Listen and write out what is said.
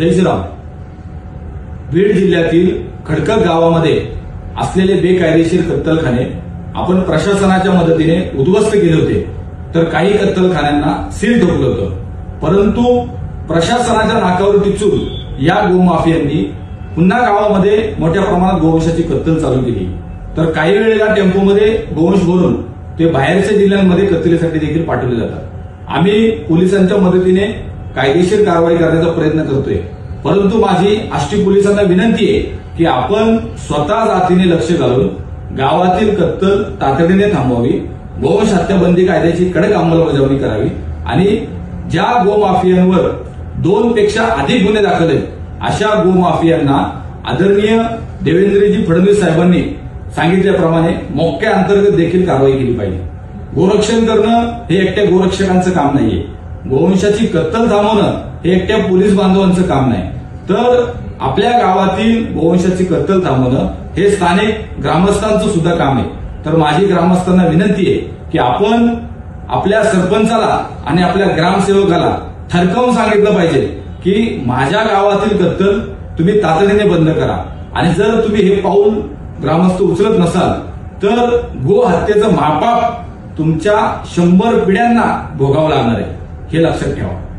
जय श्रीराम. बीड जिल्ह्यातील खडकत गावामध्ये असलेले बेकायदेशीर कत्तलखाने आपण प्रशासनाच्या मदतीने उद्ध्वस्त केले होते. तर काही कत्तलखान्यांना सील ठोकलं होतं. परंतु प्रशासनाच्या नाकावर टिचून या गोमाफियांनी पुन्हा गावामध्ये मोठ्या प्रमाणात गोवंशाची कत्तल चालू केली. तर काही वेळेला टेम्पोमध्ये गोवंश भरून ते बाहेरच्या जिल्ह्यांमध्ये कत्तलीसाठी देखील पाठवले जातात. आम्ही पोलिसांच्या मदतीने कायदेशीर कारवाई करण्याचा प्रयत्न करतोय. परंतु माझी आष्टी पोलिसांना विनंती आहे की आपण स्वतः जातीने लक्ष घालून गावातील कत्तल तातडीने थांबवावी गोवंश हत्याबंदी कायद्याची कडक अंमलबजावणी करावी आणि ज्या गोमाफियांवर दोन पेक्षा अधिक गुन्हे दाखल आहेत अशा गोमाफियांना आदरणीय देवेंद्रजी फडणवीस साहेबांनी सांगितल्याप्रमाणे मोक्या अंतर्गत देखील कारवाई केली पाहिजे. गोरक्षण करणं हे एकट्या गोरक्षकांचं काम नाहीये. गोवंशाची कत्तल थांबवणं हे एकट्या पोलीस बांधवांचं काम नाही. तर आपल्या गावातील गोवंशाची कत्तल थांबवणं हे स्थानिक ग्रामस्थांचं सुद्धा काम आहे. तर माझी ग्रामस्थांना विनंती आहे की आपण आपल्या सरपंचाला आणि आपल्या ग्रामसेवकाला थरकावून सांगितलं पाहिजे की माझ्या गावातील कत्तल तुम्ही तातडीने बंद करा. आणि जर तुम्ही हे पाऊल ग्रामस्थ उचलत नसाल तर गो हत्येचं मापाप तुमच्या शंभर पिढ्यांना भोगावं लागणार आहे. हे लक्षात ठेवा